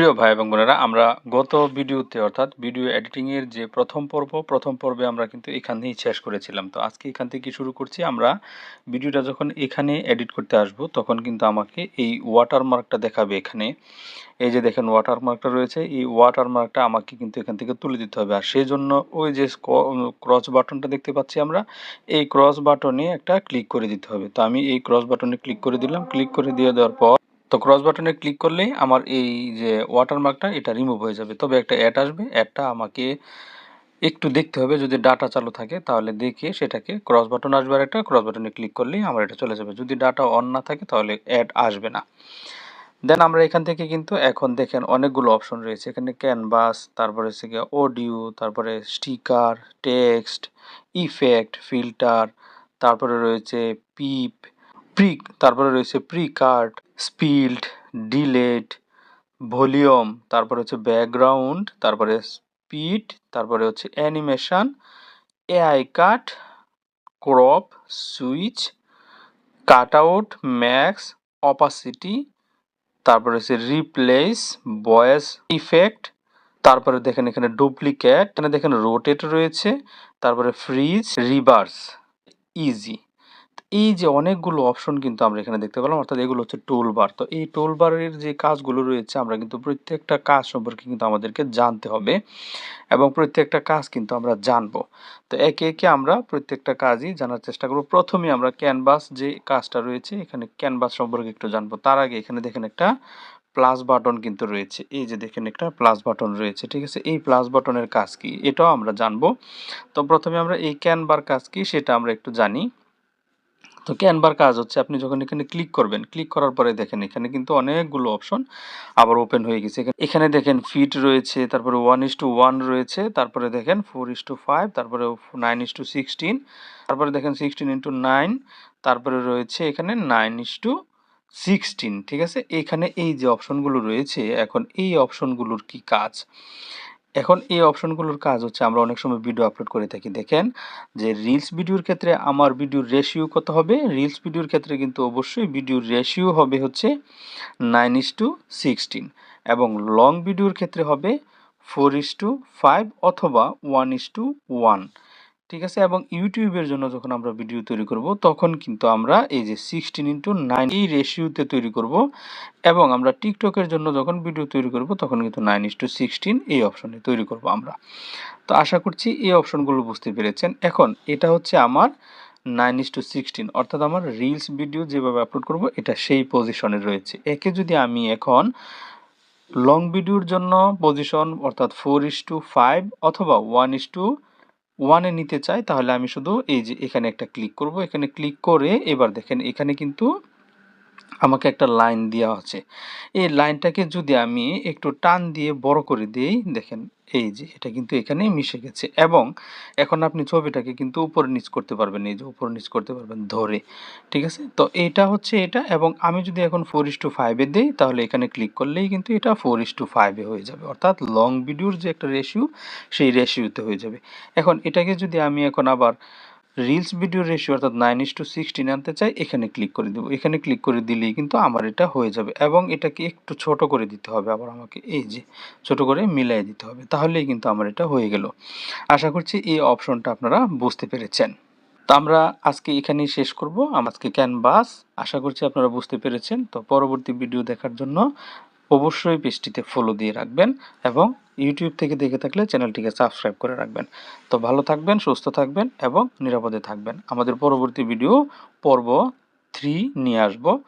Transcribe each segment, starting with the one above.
প্রিয় ভাই এবং বোনেরা, আমরা গত ভিডিওতে, অর্থাৎ ভিডিও এডিটিং এর যে প্রথম পর্ব, প্রথম পর্বে আমরা কিন্তু এখান থেকেই শেষ করেছিলাম। তো আজকে এখান থেকে শুরু করছি। আমরা ভিডিওটা যখন এখানে এডিট করতে আসব, তখন কিন্তু আমাকে এই ওয়াটারমার্কটা দেখাবে এখানে। এই যে দেখেন ওয়াটারমার্কটা রয়েছে। এই ওয়াটারমার্কটা আমাকে কিন্তু এখান থেকে তুলে দিতে হবে। আর সেই জন্য ওই যে ক্রস বাটনটা দেখতে পাচ্ছি আমরা, এই ক্রস বাটনে একটা ক্লিক করে দিতে হবে। তো আমি এই ক্রস বাটনে ক্লিক করে দিলাম। ক্লিক করে দিয়ে দেওয়ার পর তো ক্রস বাটনে ক্লিক করলেই আমার এই যে ওয়াটারমার্কটা এটা রিমুভ হয়ে যাবে। তবে একটা অ্যাড আসবে। অ্যাডটা আমাকে একটু দেখতে হবে। যদি ডাটা চালু থাকে, তাহলে দেখে সেটাকে ক্রস বাটন আসবে আর একটা। ক্রস বাটনে ক্লিক করলেই আমার এটা চলে যাবে। যদি ডাটা অন না থাকে, তাহলে অ্যাড আসবে না। দেন আমরা এখান থেকে কিন্তু এখন দেখেন অনেকগুলো অপশন রয়েছে। এখানে ক্যানভাস তারপরে হচ্ছে গিয়ে অডিও তারপরে স্টিকার টেক্সট ইফেক্ট ফিল্টার তারপরে রয়েছে পিপ প্রি তারপরে রয়েছে pre cut split delete volume তারপরে হচ্ছে ব্যাকগ্রাউন্ড তারপরে স্পিড তারপরে হচ্ছে animation AI cut crop switch cutout max opacity তারপরে হচ্ছে রিপ্লেস ভয়েস ইফেক্ট তারপরে দেখেন এখানে ডুপ্লিকেট এখানে দেখেন রোটেট রয়েছে, তারপরে ফ্রিজ রিভার্স ইজি এই যে অনেকগুলো অপশন কিন্তু আমরা এখানে দেখতে পেলাম, অর্থাৎ এগুলো হচ্ছে টোল বার তো এই টোল বারের যে কাজগুলো রয়েছে, আমরা কিন্তু প্রত্যেকটা কাজ সম্পর্কে কিন্তু আমাদেরকে জানতে হবে এবং প্রত্যেকটা কাজ কিন্তু আমরা জানব। তো একে একে আমরা প্রত্যেকটা কাজই জানার চেষ্টা করব। প্রথমে আমরা ক্যানভাস যে কাজটা রয়েছে, এখানে ক্যানভাস সম্পর্কে একটু জানব। তার আগে এখানে দেখেন একটা প্লাস বাটন কিন্তু রয়েছে। এই যে দেখেন একটা প্লাস বাটন রয়েছে, ঠিক আছে? এই প্লাস বাটনের কাজ কি? এটাও আমরা জানব। তো প্রথমে আমরা এই ক্যানবার কাজ কি, সেটা আমরা একটু জানি। তো ক্যানভার কাজ হচ্ছে, আপনি যখন এখানে ক্লিক করবেন ক্লিক করার পরে দেখেন এখানে কিন্তু অনেকগুলো অপশন আবার ওপেন হয়ে গেছে। এখানে দেখেন ফিট রয়েছে, তারপরে ওয়ান ইস টু ওয়ান রয়েছে, তারপরে দেখেন ফোর ইস টু ফাইভ তারপরে নাইন ইস টু সিক্সটিন তারপরে দেখেন সিক্সটিন ইন্টু নাইন তারপরে রয়েছে এখানে নাইন ইস টু সিক্সটিন ঠিক আছে? এখানে এই যে অপশনগুলো রয়েছে, এখন এই অপশনগুলোর কি কাজ? এখন এই অপশনগুলোর কাজ হচ্ছে আমরা অনেক সময় ভিডিও আপলোড করে থাকি। দেখেন যে রিলস ভিডিওর ক্ষেত্রে আমার ভিডিওর রেশিও কত হবে? রিলস ভিডিওর ক্ষেত্রে কিন্তু অবশ্যই ভিডিওর রেশিও হবে হচ্ছে নাইন ইস টু সিক্সটিন এবং লং ভিডিওর ক্ষেত্রে হবে ফোর ইস টু ফাইভ অথবা ওয়ান ইস টু ওয়ান ঠিক আছে? এবং ইউটিউবের জন্য যখন আমরা ভিডিও তৈরি করব, তখন কিন্তু আমরা এই যে সিক্সটিন ইন্টু নাইন এই রেশিওতে তৈরি করব এবং আমরা টিকটকের জন্য যখন ভিডিও তৈরি করব, তখন কিন্তু নাইন ইস টু সিক্সটিন এই অপশনে তৈরি করব আমরা। তো আশা করছি এই অপশনগুলো বুঝতে পেরেছেন। এখন এটা হচ্ছে আমার নাইন ইস টু সিক্সটিন অর্থাৎ আমার রিলস ভিডিও যেভাবে আপলোড করব, এটা সেই পজিশনে রয়েছে। একে যদি আমি এখন লং ভিডিওর জন্য পজিশন অর্থাৎ ফোর ইস টু ফাইভ অথবা ওয়ান ইস টু ওয়ানে নিতে চাই, তাহলে আমি শুধু এই যে এখানে একটা ক্লিক করব। এখানে ক্লিক করে এবার দেখেন এখানে কিন্তু আমাকে একটা লাইন দেওয়া আছে। এই লাইনটাকে যদি আমি একটু টান দিয়ে বড় করে দিই, দেখেন এই যে, এটা কিন্তু এখানে মিশে গেছে। এবং এখন আপনি ছবিটাকে কিন্তু উপর নিচ করতে পারবেন, এই যে উপর নিচ করতে পারবেন ধরে, ঠিক আছে? তো এটা হচ্ছে এটা এবং আমি যদি এখন ফোর ইস টু ফাইভে দিই, তাহলে এখানে ক্লিক করলেই কিন্তু এটা ফোর ইস টু ফাইভে হয়ে যাবে। অর্থাৎ লং ভিডিওর যে একটা রেশিও সেই রেশিওতে হয়ে যাবে। এখন এটাকে যদি আমি এখন আবার রিলস ভিডিও রেশিও অর্থাৎ নাইন ইস টু সিক্সটিন আনতে চাই, এখানে ক্লিক করে দেবো। এখানে ক্লিক করে দিলেই কিন্তু আমার এটা হয়ে যাবে এবং এটাকে একটু ছোট করে দিতে হবে। আবার আমাকে এই যে ছোট করে মিলাই দিতে হবে, তাহলেই কিন্তু আমার এটা হয়ে গেল। আশা করছি এই অপশনটা আপনারা বুঝতে পেরেছেন। তো আমরা আজকে এখানেই শেষ করব। আজকে ক্যানভাস আশা করছি আপনারা বুঝতে পেরেছেন। তো পরবর্তী ভিডিও দেখার জন্য অবশ্যই পেজটিতে ফলো দিয়ে রাখবেন এবং ইউটিউব থেকে দেখে থাকলে চ্যানেলটিকে সাবস্ক্রাইব করে রাখবেন। তো ভালো থাকবেন, সুস্থ থাকবেন এবং নিরাপদে থাকবেন। আমাদের পরবর্তী ভিডিও পর্ব থ্রি নিয়ে আসব।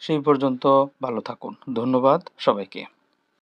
সেই পর্যন্ত ভালো থাকুন। ধন্যবাদ সবাইকে।